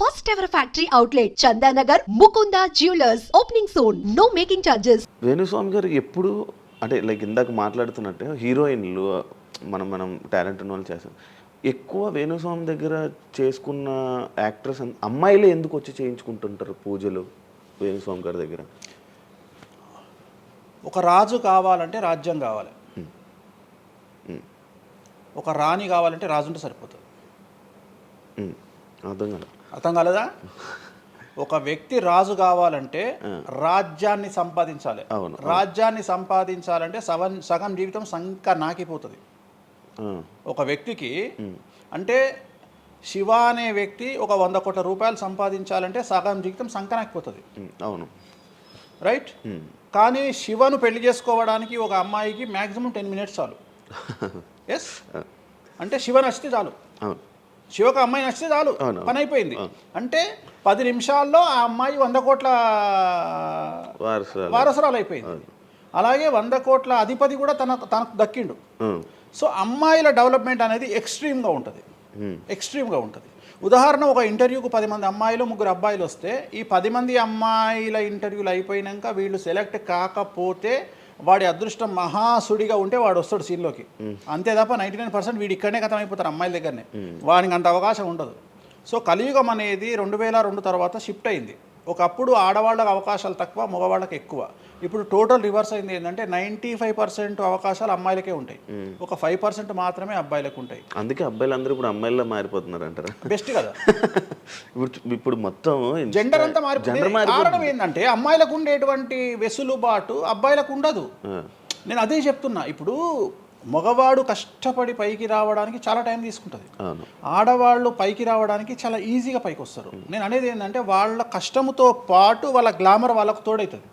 First ever factory outlet, Chandanagar, Mukunda Jewelers. Opening soon. No making charges. Venu Swamy గారు ఎప్పుడు అంటే like ఇందాక మాట్లాడుతున్నట్టే హీరోయిన్లు మనం మనం టాలెంట్ ఉన్న వాళ్ళు చేస్తాం. ఎక్కువ వేణుస్వామి దగ్గర చేసుకున్న యాక్ట్రెస్ అమ్మాయిలే ఎందుకు వచ్చి చేయించుకుంటుంటారు పూజలు వేణుస్వామి గారి దగ్గర? ఒక రాజు కావాలంటే రాజ్యం కావాలి. ఒక రాణి కావాలంటే రాజు ఉంటే సరిపోతుంది అర్థం కదా అర్థం కాలేదా? ఒక వ్యక్తి రాజు కావాలంటే రాజ్యాన్ని సంపాదించాలి. అవును, రాజ్యాన్ని సంపాదించాలంటే సగం సగం జీవితం సంక నాకిపోతుంది. ఒక వ్యక్తికి అంటే శివ అనే వ్యక్తి ఒక వంద కోట్ల రూపాయలు సంపాదించాలంటే సగం జీవితం సంకనాకిపోతుంది అవును. రైట్? కానీ శివను పెళ్ళి చేసుకోవడానికి ఒక అమ్మాయికి మ్యాక్సిమం టెన్ మినిట్స్ చాలు. ఎస్ అంటే శివ నచ్చితే చాలు. అవును. శివకు అమ్మాయి నచ్చితే చాలు. పని అయిపోయింది. అంటే పది నిమిషాల్లో ఆ అమ్మాయి వంద కోట్ల వారసురాలు. వారసురాలు అయిపోయింది అలాగే వంద కోట్ల అధిపతి కూడా తన తనకు దక్కిండు. సో అమ్మాయిల డెవలప్మెంట్ అనేది ఎక్స్ట్రీమ్గా ఉంటుంది. ఎక్స్ట్రీమ్గా ఉంటుంది. ఉదాహరణ ఒక ఇంటర్వ్యూకు పది మంది అమ్మాయిలు ముగ్గురు అబ్బాయిలు వస్తే ఈ పది మంది అమ్మాయిల ఇంటర్వ్యూలు అయిపోయినాక వీళ్ళు సెలెక్ట్ కాకపోతే వాడి అదృష్టం మహాసుడిగా ఉంటే వాడు వస్తాడు సీన్లోకి. అంతే తప్ప నైంటీ నైన్ పర్సెంట్ వీడు ఇక్కడనే కథం అయిపోతారు అమ్మాయిల దగ్గరనే. వాడికి అంత అవకాశం ఉండదు. సో కలియుగం అనేది రెండు వేల రెండు తర్వాత షిఫ్ట్ అయింది. ఒకప్పుడు ఆడవాళ్ళకి అవకాశాలు తక్కువ మగవాళ్ళకి ఎక్కువ. ఇప్పుడు టోటల్ రివర్స్ అయింది ఏంటంటే నైంటీ ఫైవ్ పర్సెంట్ అవకాశాలు అమ్మాయిలకే ఉంటాయి. ఒక ఫైవ్ పర్సెంట్ మాత్రమే అబ్బాయిలకు ఉంటాయి. అందుకే అబ్బాయిలు అందరూ ఇప్పుడు అమ్మాయిలా మారిపోతున్నారు అంటారా బెస్ట్ కదా. ఇప్పుడు ఇప్పుడు మొత్తం జెండర్ అంతా మారిపోయింది. కారణం ఏంటంటే అమ్మాయిలకు ఉండేటువంటి వెసులుబాటు అబ్బాయిలకు ఉండదు. నేను అదే చెప్తున్నా. ఇప్పుడు మగవాడు కష్టపడి పైకి రావడానికి చాలా టైం తీసుకుంటుంది. ఆడవాళ్ళు పైకి రావడానికి చాలా ఈజీగా పైకి వస్తారు. నేను అనేది ఏంటంటే వాళ్ళ కష్టముతో పాటు వాళ్ళ గ్లామర్ వాళ్ళకు తోడవుతుంది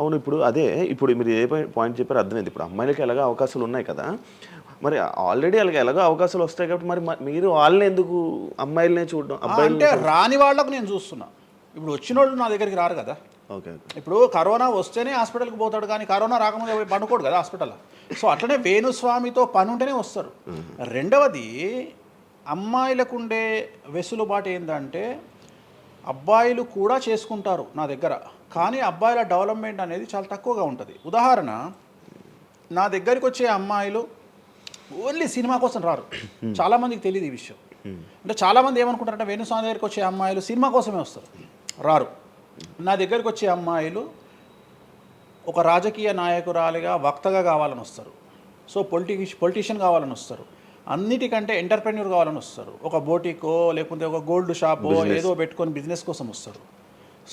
అవును ఇప్పుడు అదే ఇప్పుడు మీరు ఏ పాయింట్ చెప్పారో అర్థమైంది. ఇప్పుడు అమ్మాయిలకి ఎలాగో అవకాశాలు ఉన్నాయి కదా. మరి ఆల్రెడీ వాళ్ళకి ఎలాగో అవకాశాలు వస్తాయి కాబట్టి మరి మీరు వాళ్ళని ఎందుకు అమ్మాయిలనే చూడడం అంటే రాని వాళ్ళకు నేను చూస్తున్నా. ఇప్పుడు వచ్చిన వాళ్ళు నా దగ్గరికి రారు కదా. ఓకే ఇప్పుడు కరోనా వస్తేనే హాస్పిటల్కి పోతాడు కానీ కరోనా రాకముందే పండుకోడు కదా హాస్పిటల్. సో అట్లనే వేణుస్వామితో పని ఉంటేనే వస్తారు రెండవది అమ్మాయిలకు ఉండే వెసులుబాటు ఏంటంటే అబ్బాయిలు కూడా చేసుకుంటారు నా దగ్గర. కానీ అబ్బాయిల డెవలప్మెంట్ అనేది చాలా తక్కువగా ఉంటుంది. ఉదాహరణ నా దగ్గరికి వచ్చే అమ్మాయిలు ఓన్లీ సినిమా కోసం రారు. చాలామందికి తెలియదు ఈ విషయం. అంటే చాలామంది ఏమనుకుంటారంటే వేణుస్వామి దగ్గరికి వచ్చే అమ్మాయిలు సినిమా కోసమే వస్తారు. రారు. నా దగ్గరికి వచ్చే అమ్మాయిలు ఒక రాజకీయ నాయకురాలిగా వక్తగా కావాలని వస్తారు. సో పొలిటి పొలిటీషియన్ కావాలని వస్తారు. అన్నిటికంటే ఎంటర్ప్రెన్యూర్ కావాలని వస్తారు. ఒక బోటికో లేకుంటే ఒక గోల్డ్ షాపో ఏదో పెట్టుకొని బిజినెస్ కోసం వస్తారు.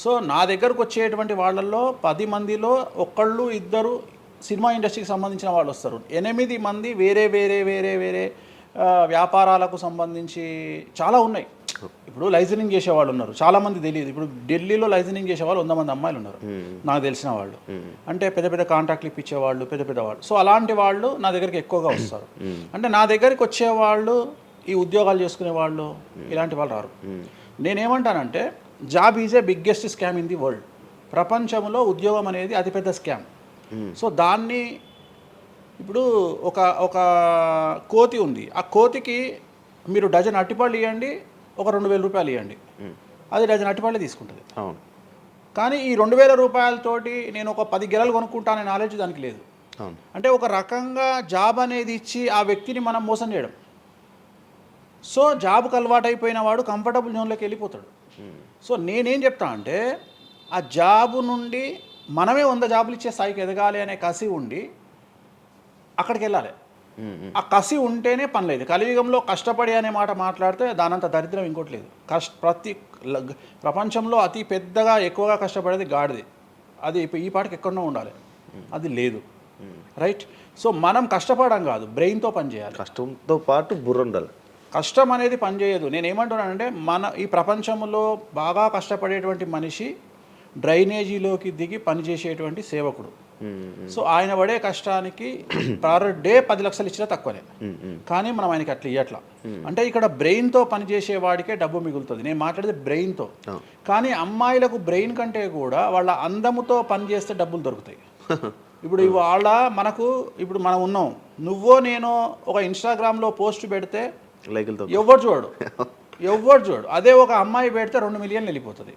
సో నా దగ్గరకు వచ్చేటువంటి వాళ్ళల్లో పది మందిలో ఒకళ్ళు ఇద్దరు సినిమా ఇండస్ట్రీకి సంబంధించిన వాళ్ళు వస్తారు. ఎనిమిది మంది వేరే వేరే వేరే వేరే వ్యాపారాలకు సంబంధించి చాలా ఉన్నాయి. ఇప్పుడు లైజనింగ్ చేసేవాళ్ళు ఉన్నారు. చాలా మంది తెలియదు. ఇప్పుడు ఢిల్లీలో లైజనింగ్ చేసేవాళ్ళు వంద మంది అమ్మాయిలు ఉన్నారు. నాకు తెలిసిన వాళ్ళు. అంటే పెద్ద పెద్ద కాంట్రాక్ట్లు ఇప్పించేవాళ్ళు పెద్ద పెద్ద వాళ్ళు. సో అలాంటి వాళ్ళు నా దగ్గరికి ఎక్కువగా వస్తారు. అంటే నా దగ్గరికి వచ్చేవాళ్ళు ఈ ఉద్యోగాలు చేసుకునే వాళ్ళు ఇలాంటి వాళ్ళు రారు. నేనేమంటానంటే job is a biggest scam in the world. ప్రపంచంలో ఉద్యోగం అనేది అతిపెద్ద స్కామ్. సో దాన్ని ఇప్పుడు ఒక ఒక కోతి ఉంది. ఆ కోతికి మీరు డజన్ అట్టిపళ్ళు ఇవ్వండి ఒక రెండు వేల రూపాయలు ఇవ్వండి. అది డజన్ అట్టిపళ్ళే తీసుకుంటుంది. అవును. కానీ ఈ రెండు వేల రూపాయలతోటి నేను ఒక పది గెలలు కొనుక్కుంటాననే నాలెడ్జ్ దానికి లేదు. అవును. అంటే ఒక రకంగా జాబ్ అనేది ఇచ్చి ఆ వ్యక్తిని మనం మోసం చేయడం. సో జాబ్కి అలవాటైపోయిన వాడు కంఫర్టబుల్ జోన్లోకి వెళ్ళిపోతాడు. సో నేనేం చెప్తా అంటే ఆ జాబు నుండి మనమే వంద జాబులు ఇచ్చే స్థాయికి ఎదగాలి అనే కసి ఉండి అక్కడికి వెళ్ళాలి. ఆ కసి ఉంటేనే పని లేదు. కలియుగంలో కష్టపడి అనే మాట మాట్లాడితే దానంత దరిద్రం ఇంకోటి లేదు. కష్ట ప్రతి ప్రపంచంలో అతి పెద్దగా ఎక్కువగా కష్టపడేది గాడిది. అది ఈ పాటికి ఎక్కడో ఉండాలి. అది లేదు. రైట్? సో మనం కష్టపడడం కాదు. బ్రెయిన్తో పని చేయాలి. కష్టంతో పాటు బుర్ర ఉండాలి కష్టం అనేది పనిచేయదు నేను ఏమంటున్నానంటే మన ఈ ప్రపంచంలో బాగా కష్టపడేటువంటి మనిషి డ్రైనేజీలోకి దిగి పనిచేసేటువంటి సేవకుడు. సో ఆయన పడే కష్టానికి పర్ డే పది లక్షలు ఇచ్చినా తక్కువనే. కానీ మనం ఆయనకి అట్లా ఇవ్వట్లా అంటే ఇక్కడ బ్రెయిన్తో పనిచేసే వాడికే డబ్బు మిగులుతుంది. నేను మాట్లాడేది బ్రెయిన్తో. కానీ అమ్మాయిలకు బ్రెయిన్ కంటే కూడా వాళ్ళ అందముతో పనిచేస్తే డబ్బులు దొరుకుతాయి. ఇప్పుడు ఇవాళ మనకు ఇప్పుడు మనం ఉన్నాం. నువ్వో నేను ఒక ఇన్స్టాగ్రామ్లో పోస్ట్ పెడితే ఎవరు చూడడు. ఎవ్వరు చూడు అదే ఒక అమ్మాయి పెడితే రెండు మిలియన్లు వెళ్ళిపోతుంది.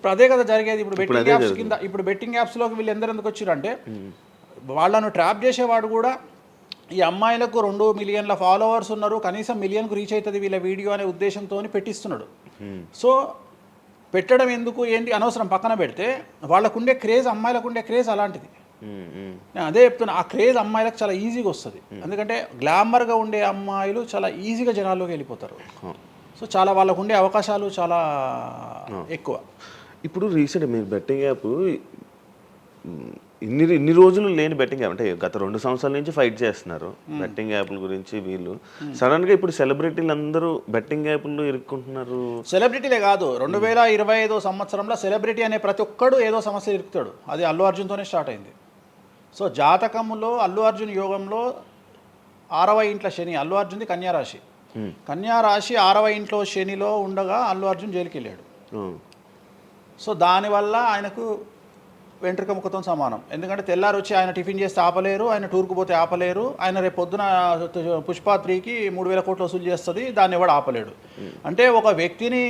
ఇప్పుడు అదే కదా జరిగేది. ఇప్పుడు బెట్టింగ్ యాప్స్ కింద ఇప్పుడు బెట్టింగ్ యాప్స్లోకి వీళ్ళు ఎందరు ఎందుకు వచ్చారంటే వాళ్ళను ట్రాప్ చేసేవాడు కూడా ఈ అమ్మాయిలకు రెండు మిలియన్ల ఫాలోవర్స్ ఉన్నారు. కనీసం మిలియన్కు రీచ్ అవుతుంది వీళ్ళ వీడియో అనే ఉద్దేశంతో పెట్టిస్తున్నాడు. సో పెట్టడం ఎందుకు ఏంటి అనవసరం. పక్కన పెడితే వాళ్ళకుండే క్రేజ్ అమ్మాయిలకు ఉండే క్రేజ్ అలాంటిది. నేను అదే చెప్తున్నా ఆ క్రేజ్ అమ్మాయిలకు చాలా ఈజీగా వస్తుంది. ఎందుకంటే గ్లామర్గా ఉండే అమ్మాయిలు చాలా ఈజీగా జనాల్లోకి వెళ్ళిపోతారు. సో చాలా వాళ్ళకు ఉండే అవకాశాలు చాలా ఎక్కువ. ఇప్పుడు రీసెంట్ మీరు బెట్టింగ్ యాప్ ఇన్ని ఇన్ని రోజులు లేని బెట్టింగ్ యాప్. అంటే గత రెండు సంవత్సరాల నుంచి ఫైట్ చేస్తున్నారు బెట్టింగ్ యాప్ల గురించి వీళ్ళు. సడన్గా ఇప్పుడు సెలబ్రిటీలు అందరూ బెట్టింగ్ యాప్లు ఇరుక్కుంటున్నారు. సెలబ్రిటీలే కాదు రెండు వేల ఇరవై ఐదో సంవత్సరంలో సెలబ్రిటీ అనే ప్రతి ఒక్కడు ఏదో సమస్య ఇరుకుతాడు. అది అల్లు అర్జున్తోనే స్టార్ట్ అయింది. సో జాతకంలో అల్లు అర్జున్ యోగంలో ఆరవ ఇంట్ల శని అల్లు అర్జున్ది కన్యారాశి. కన్యారాశి ఆరవ ఇంట్లో శనిలో ఉండగా అల్లు అర్జున్ జైలుకి వెళ్ళాడు సో దానివల్ల ఆయనకు వెంట్రుక ముక్కతో సమానం. ఎందుకంటే తెల్లారు వచ్చి ఆయన టిఫిన్ చేస్తే ఆపలేరు ఆయన టూర్కు పోతే ఆపలేరు ఆయన రేపు పొద్దున పుష్ప త్రీకి మూడు వేల కోట్లు వసూలు చేస్తుంది దాన్ని ఎవడు ఆపలేడు. అంటే ఒక వ్యక్తిని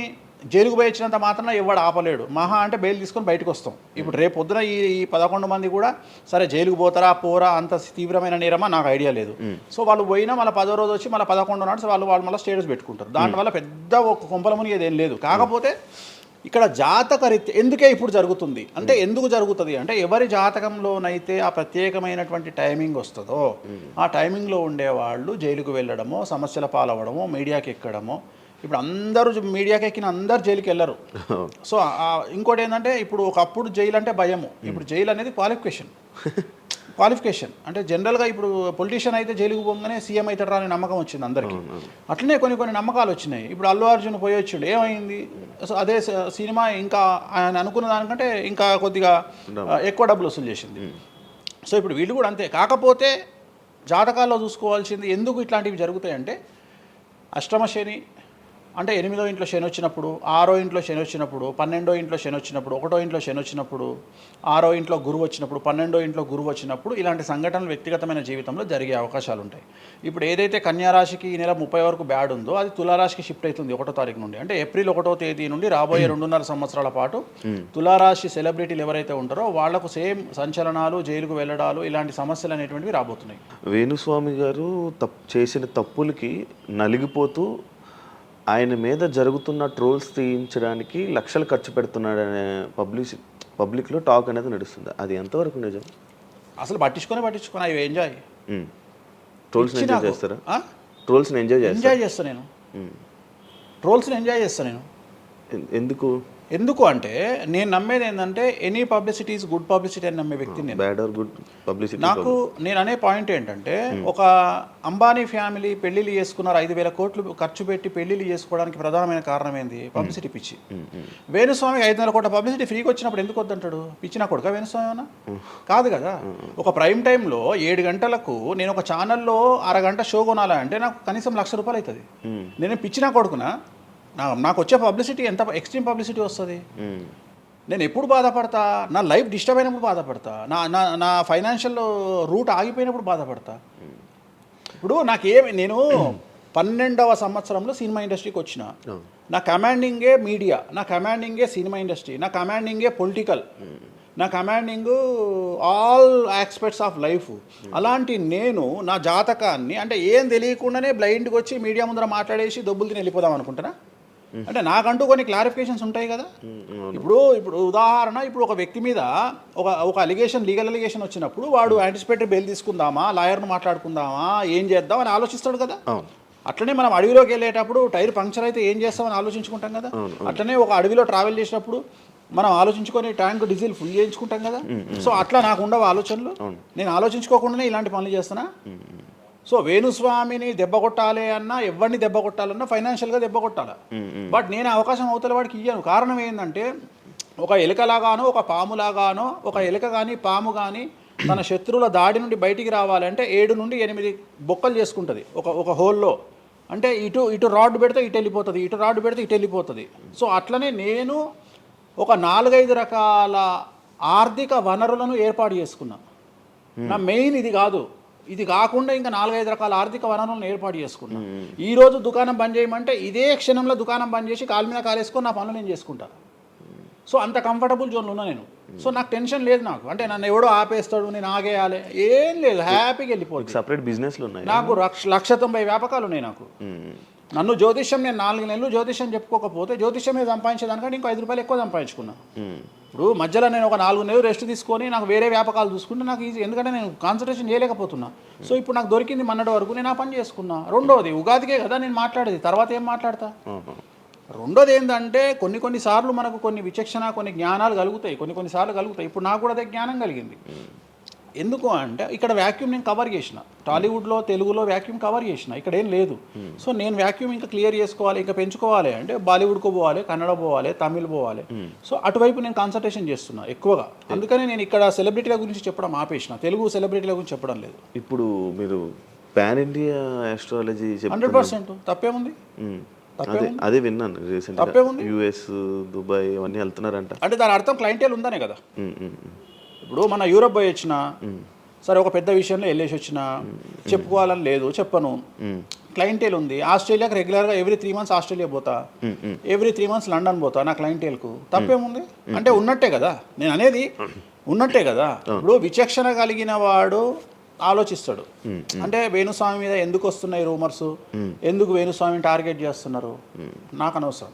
జైలుకు పోయి ఇచ్చినంత మాత్రం ఎవడు ఆపలేడు. మహా అంటే బెయిల్ తీసుకొని బయటకు వస్తాం. ఇప్పుడు రేపు పొద్దున ఈ ఈ పదకొండు మంది కూడా సరే జైలుకు పోతారా పోరా అంత తీవ్రమైన నేరమా? నాకు ఐడియా లేదు. సో వాళ్ళు పోయినా మళ్ళీ పదో రోజు వచ్చి మళ్ళీ పదకొండు నాడు వాళ్ళు వాళ్ళు మళ్ళీ స్టేటస్ పెట్టుకుంటారు. దానివల్ల పెద్ద ఒక కొంపల మునిగేది ఏం లేదు. కాకపోతే ఇక్కడ జాతక రీత్యా ఎందుకే ఇప్పుడు జరుగుతుంది? అంటే ఎందుకు జరుగుతుంది? అంటే ఎవరి జాతకంలోనైతే ఆ ప్రత్యేకమైనటువంటి టైమింగ్ వస్తుందో ఆ టైమింగ్లో ఉండేవాళ్ళు జైలుకు వెళ్ళడమో సమస్యల పాలవడమో మీడియాకి ఎక్కడమో ఇప్పుడు అందరూ మీడియాకి ఎక్కిన అందరు జైలుకి వెళ్ళరు సో ఇంకోటి ఏంటంటే ఇప్పుడు ఒకప్పుడు జైలు అంటే భయము. ఇప్పుడు జైలు అనేది క్వాలిఫికేషన్ క్వాలిఫికేషన్. అంటే జనరల్గా ఇప్పుడు పొలిటీషియన్ అయితే జైలుకు పోగానే సీఎం అవుతారా అనే నమ్మకం వచ్చింది అందరికీ. అట్లనే కొన్ని కొన్ని నమ్మకాలు వచ్చినాయి. ఇప్పుడు అల్లు అర్జున్ పోయి వచ్చిండు ఏమైంది? సో అదే సినిమా ఇంకా ఆయన అనుకున్న దానికంటే ఇంకా కొద్దిగా ఎక్కువ డబ్బులు వసూలు చేసింది. సో ఇప్పుడు వీళ్ళు కూడా అంతే. కాకపోతే జాతకాల్లో చూసుకోవాల్సింది ఎందుకు ఇట్లాంటివి జరుగుతాయంటే అష్టమ శని అంటే ఎనిమిదో ఇంట్లో శని వచ్చినప్పుడు ఆరో ఇంట్లో శని వచ్చినప్పుడు పన్నెండో ఇంట్లో శని వచ్చినప్పుడు ఒకటో ఇంట్లో శని వచ్చినప్పుడు ఆరో ఇంట్లో గురువు వచ్చినప్పుడు పన్నెండో ఇంట్లో గురువు వచ్చినప్పుడు ఇలాంటి సంఘటనలు వ్యక్తిగతమైన జీవితంలో జరిగే అవకాశాలు ఉంటాయి. ఇప్పుడు ఏదైతే కన్యారాశికి ఈ నెల ముప్పై వరకు బ్యాడ్ ఉందో అది తులారాశికి షిఫ్ట్ అవుతుంది ఒకటో తారీఖు నుండి. అంటే ఏప్రిల్ ఒకటో తేదీ నుండి రాబోయే రెండున్నర సంవత్సరాల పాటు తులారాశి సెలబ్రిటీలు ఎవరైతే ఉంటారో వాళ్ళకు సేమ్ సంచలనాలు జైలుకు వెళ్ళడాలు ఇలాంటి సమస్యలు అనేటువంటివి రాబోతున్నాయి. వేణుస్వామి గారు తప్ చేసిన తప్పులకి నలిగిపోతూ ఆయన మీద జరుగుతున్న ట్రోల్స్ తీయించడానికి లక్షలు ఖర్చు పెడుతున్నాడనే పబ్లిక్ పబ్లిక్లో టాక్ అనేది నడుస్తుంది. అది ఎంతవరకు నిజం? అసలు పట్టించుకొని పట్టించుకొని అవి ఎంజాయ్ ట్రోల్స్ని ఇచ్చి ఎంజాయ్. చేస్తారా? ట్రోల్స్ని ఎంజాయ్ ఎంజాయ్ చేస్తా నేను. ట్రోల్స్ని ఎంజాయ్ చేస్తా నేను. ఎందుకు? ఎందుకు అంటే నేను నమ్మేది ఏంటంటే any publicity is good publicity అని నమ్మే వ్యక్తిని నేను. బ్యాడ్ ఆర్ గుడ్ పబ్లిసిటీ నాకు నేను అనే పాయింట్ ఏంటంటే ఒక అంబానీ ఫ్యామిలీ పెళ్ళిళ్ళు చేసుకున్నారు ఐదు వేల కోట్లు ఖర్చు పెట్టి పెళ్ళిళ్ళు చేసుకోవడానికి ప్రధానమైన కారణం ఏంది? పబ్లిసిటీ పిచ్చి. వేణుస్వామికి ఐదు వందల కోట్ల పబ్లిసిటీ ఫ్రీకి వచ్చినప్పుడు ఎందుకు వద్దంటాడు? పిచ్చిన కొడుక వేణుస్వామి అన్న కాదు కదా. ఒక ప్రైమ్ టైంలో ఏడు గంటలకు నేను ఒక ఛానల్లో అరగంట షో కొనాలంటే నాకు కనీసం లక్ష రూపాయలు అవుతుంది. నేను పిచ్చిన కొడుకునా? నా నాకు వచ్చే పబ్లిసిటీ ఎంత ఎక్స్ట్రీమ్ పబ్లిసిటీ వస్తుంది? నేను ఎప్పుడు బాధపడతా? నా లైఫ్ డిస్టర్బ్ అయినప్పుడు బాధపడతా. నా నా నా ఫైనాన్షియల్ రూట్ ఆగిపోయినప్పుడు బాధపడతా. ఇప్పుడు నాకేమి నేను పన్నెండవ సంవత్సరంలో సినిమా ఇండస్ట్రీకి వచ్చిన. నా కమాండింగే మీడియా నా కమాండింగే సినిమా ఇండస్ట్రీ నా కమాండింగే పొలిటికల్ నా commanding all aspects of life అలాంటి నేను నా జాతకాన్ని అంటే ఏం తెలియకుండానే బ్లైండ్గా వచ్చి మీడియా ముందర మాట్లాడేసి దొబ్బులు తిని వెళ్ళిపోదాం అనుకుంటున్నా? అంటే నాకంటూ కొన్ని క్లారిఫికేషన్స్ ఉంటాయి కదా. ఇప్పుడు ఇప్పుడు ఉదాహరణ ఇప్పుడు ఒక వ్యక్తి మీద ఒక ఒక అలిగేషన్ లీగల్ అలిగేషన్ వచ్చినప్పుడు వాడు యాంటిసిపేటరీ బెయిల్ తీసుకుందామా లాయర్ను మాట్లాడుకుందామా ఏం చేద్దాం అని ఆలోచిస్తాడు కదా. అట్లనే మనం అడవిలోకి వెళ్ళేటప్పుడు టైర్ పంక్చర్ అయితే ఏం చేస్తామని ఆలోచించుకుంటాం కదా. అట్లనే ఒక అడవిలో ట్రావెల్ చేసినప్పుడు మనం ఆలోచించుకొని ట్యాంక్ డీజిల్ ఫుల్ చేయించుకుంటాం కదా. సో అట్లా నాకు ఉండవు ఆలోచనలు? నేను ఆలోచించుకోకుండానే ఇలాంటి పనులు చేస్తున్నా? సో వేణుస్వామిని దెబ్బ కొట్టాలి అన్నా ఎవరిని దెబ్బ కొట్టాలన్నా ఫైనాన్షియల్గా దెబ్బ కొట్టాలి? బట్ నేను అవకాశం అవతల వాడికి ఇయ్యాను. కారణం ఏంటంటే ఒక ఎలుకలాగానో ఒక పాములాగానో ఒక ఎలుక కానీ పాము కానీ తన శత్రువుల దాడి నుండి బయటికి రావాలంటే ఏడు నుండి ఎనిమిది బొక్కలు చేసుకుంటుంది ఒక ఒక హోల్లో. అంటే ఇటు ఇటు రాడ్ పెడితే ఇటు వెళ్ళిపోతుంది ఇటు రాడ్ పెడితే ఇటు వెళ్ళిపోతుంది. సో అట్లనే నేను ఒక నాలుగైదు రకాల ఆర్థిక వనరులను ఏర్పాటు చేసుకున్నా. నా మెయిన్ ఇది కాదు. ఇది కాకుండా ఇంకా నాలుగైదు రకాల ఆర్థిక వనరులను ఏర్పాటు చేసుకున్నా. ఈ రోజు దుకాణం బంద్ చేయమంటే ఇదే క్షణంలో దుకాణం బంద్ చేసి కాలు మీద కాలేసుకొని నా పనులు నేను చేసుకుంటా. సో అంత కంఫర్టబుల్ జోన్లో ఉన్నా నేను. సో నాకు టెన్షన్ లేదు నాకు. అంటే నన్ను ఎవడో ఆపేస్తాడు నేను ఆగేయాలి. ఏం లేదు హ్యాపీగా వెళ్ళిపోతుంది సపరేట్ బిజినెస్లు ఉన్నాయి? నాకు లక్ష లక్ష తొంభై వ్యాపకాలు ఉన్నాయి నాకు. నన్ను జ్యోతిష్యం నేను నాలుగు నెలలు జ్యోతిష్యం చెప్పుకోకపోతే జ్యోతిష్యం మీద సంపాదించేదానికంటే ఇంకో ఐదు రూపాయలు ఎక్కువ సంపాదించుకున్నా. ఇప్పుడు మధ్యలో నేను ఒక నాలుగు నెలలు రెస్ట్ తీసుకొని నాకు వేరే వ్యాపకాలు చూసుకుంటే నాకు ఈజీ ఎందుకంటే నేను కాన్సన్ట్రేషన్ చేయలేకపోతున్నా. సో ఇప్పుడు నాకు దొరికింది మొన్నటి వరకు నేను ఆ పని చేసుకున్నా. రెండోది ఉగాదికే కదా నేను మాట్లాడేది. తర్వాత ఏం మాట్లాడతా. రెండోది ఏంటంటే కొన్ని కొన్ని సార్లు మనకు కొన్ని విచక్షణ కొన్ని జ్ఞానాలు కలుగుతాయి. కొన్ని కొన్ని సార్లు కలుగుతాయి. ఇప్పుడు నాకు కూడా అదే జ్ఞానం కలిగింది. ఎందుకు అంటే ఇక్కడ వాక్యూమ్ నేను కవర్ చేసిన. టాలీవుడ్లో తెలుగులో వాక్యూమ్ కవర్ చేసిన. ఇక్కడ ఏం లేదు. సో నేను వాక్యూమ్ ఇంకా క్లియర్ చేసుకోవాలి ఇంకా పెంచుకోవాలి అంటే బాలీవుడ్కు పోవాలి కన్నడ పోవాలి తమిళ్ పోవాలి. సో అటువైపు నేను కాన్సన్ట్రేషన్ చేస్తున్నా ఎక్కువగా. అందుకని నేను ఇక్కడ సెలబ్రిటీల గురించి చెప్పడం ఆపేసిన. తెలుగు సెలబ్రిటీల గురించి చెప్పడం లేదు. ఇప్పుడు మీరు pan India astrology hundred percent. తప్పేముంది? అదే అదే విన్నాను రీసెంట్? యుఎస్ దుబాయ్ అవన్నీ వెళ్తున్నారంట. అంటే దాని అర్థం క్లయింటేల్ ఉందనే కదా. ఇప్పుడు మన యూరప్ పోయి వచ్చిన సరే ఒక పెద్ద విషయంలో వెళ్ళేసి వచ్చిన చెప్పుకోవాలని లేదు చెప్పను. క్లయింటేల్ ఉంది. ఆస్ట్రేలియాకి రెగ్యులర్గా ఎవ్రీ త్రీ మంత్స్ ఆస్ట్రేలియా పోతా. ఎవ్రీ త్రీ మంత్స్ లండన్ పోతా నా క్లయింటేల్కు. తప్పేముంది? అంటే ఉన్నట్టే కదా. నేను అనేది ఉన్నట్టే కదా. ఇప్పుడు విచక్షణ కలిగిన వాడు ఆలోచిస్తాడు. అంటే వేణుస్వామి మీద ఎందుకు వస్తున్నాయి రూమర్స్ ఎందుకు వేణుస్వామిని టార్గెట్ చేస్తున్నారు? నాకు అనవసరం.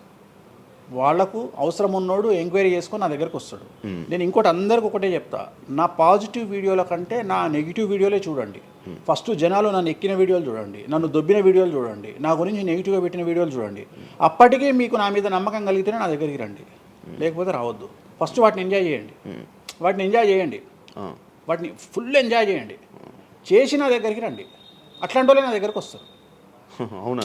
వాళ్ళకు అవసరం ఉన్నోడు ఎంక్వైరీ చేసుకొని నా దగ్గరకు వస్తాడు. నేను ఇంకోటి అందరికి ఒకటే చెప్తా. నా పాజిటివ్ వీడియోల కంటే నా నెగిటివ్ వీడియోలే చూడండి. ఫస్ట్ జనాలు నన్ను ఎక్కిన వీడియోలు చూడండి. నన్ను దొబ్బిన వీడియోలు చూడండి. నా గురించి నెగిటివ్గా పెట్టిన వీడియోలు చూడండి. అప్పటికే మీకు నా మీద నమ్మకం కలిగితేనే నా దగ్గరికి రండి. లేకపోతే రావద్దు. ఫస్ట్ వాటిని ఎంజాయ్ చేయండి. వాటిని ఎంజాయ్ చేయండి. వాటిని ఫుల్ ఎంజాయ్ చేయండి. చేసి నా దగ్గరికి రండి. అట్లాంటి వాళ్ళే నా దగ్గరకు వస్తారు. అవునా?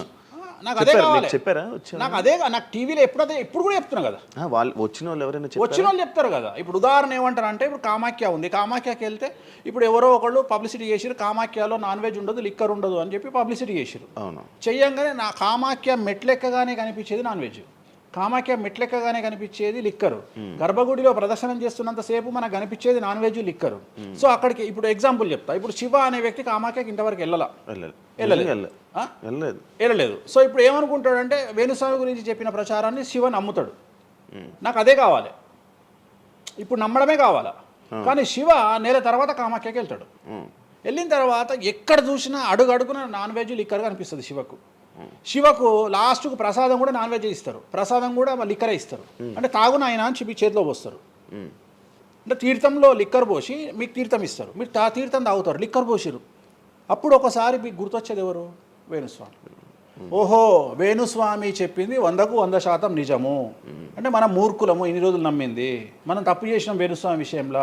నాకు అదే? కావాలి. చెప్పారా? నాకు అదే నాకు టీవీలో ఎప్పుడు అదే ఎప్పుడు కూడా చెప్తున్నా కదా. వాళ్ళు వచ్చిన వాళ్ళు ఎవరైనా వచ్చిన వాళ్ళు చెప్తారు కదా. ఇప్పుడు ఉదాహరణ ఏమంటారు అంటే ఇప్పుడు కామాఖ్య ఉంది. కామాఖ్యకి వెళ్తే ఇప్పుడు ఎవరో ఒకళ్ళు పబ్లిసిటీ చేసిరు కామాఖ్యలో నాన్ వెజ్ ఉండదు లిక్కర్ ఉండదు అని చెప్పి పబ్లిసిటీ చేసిరు అవును. చెయ్యంగానే నా కామాఖ్య మెట్లెక్కగానే కనిపించేది నాన్ వెజ్. కామాఖ్య మెట్లెక్కగానే కనిపించేది లిక్కరు. గర్భగుడిలో ప్రదర్శనం చేస్తున్నంతసేపు మనకు కనిపించేది నాన్ వెజ్ లిక్కరు. సో అక్కడికి ఇప్పుడు ఎగ్జాంపుల్ చెప్తా. ఇప్పుడు శివ అనే వ్యక్తి కామాఖ్యకి ఇంతవరకు వెళ్ళాల వెళ్ళలేదు సో ఇప్పుడు ఏమనుకుంటాడంటే వేణుస్వామి గురించి చెప్పిన ప్రచారాన్ని శివ నమ్ముతాడు. నాకు అదే కావాలి. ఇప్పుడు నమ్మడమే కావాలా? కానీ శివ నెల తర్వాత కామాఖ్యకి వెళ్తాడు. వెళ్ళిన తర్వాత ఎక్కడ చూసినా అడుగు అడుగున నాన్ వెజ్ లిక్కర్ కనిపిస్తుంది శివకు. శివకు లాస్ట్కు ప్రసాదం కూడా నాన్ వెజ్ ఇస్తారు. ప్రసాదం కూడా లిక్కరే ఇస్తారు. అంటే తాగున ఆయన అని చెప్పి చేతిలో పోస్తారు. అంటే తీర్థంలో లిక్కర్ పోసి మీకు తీర్థం ఇస్తారు. మీరు తా తీర్థం తాగుతారు లిక్కర్ పోసిరు. అప్పుడు ఒకసారి మీకు గుర్తొచ్చేది ఎవరు? వేణుస్వామి. ఓహో వేణుస్వామి చెప్పింది వందకు వంద శాతం నిజము. అంటే మనం మూర్ఖులము ఇన్ని రోజులు నమ్మింది. మనం తప్పు చేసినాం వేణుస్వామి విషయంలో.